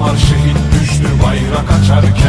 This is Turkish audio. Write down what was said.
var şehit düştü bayrak açarken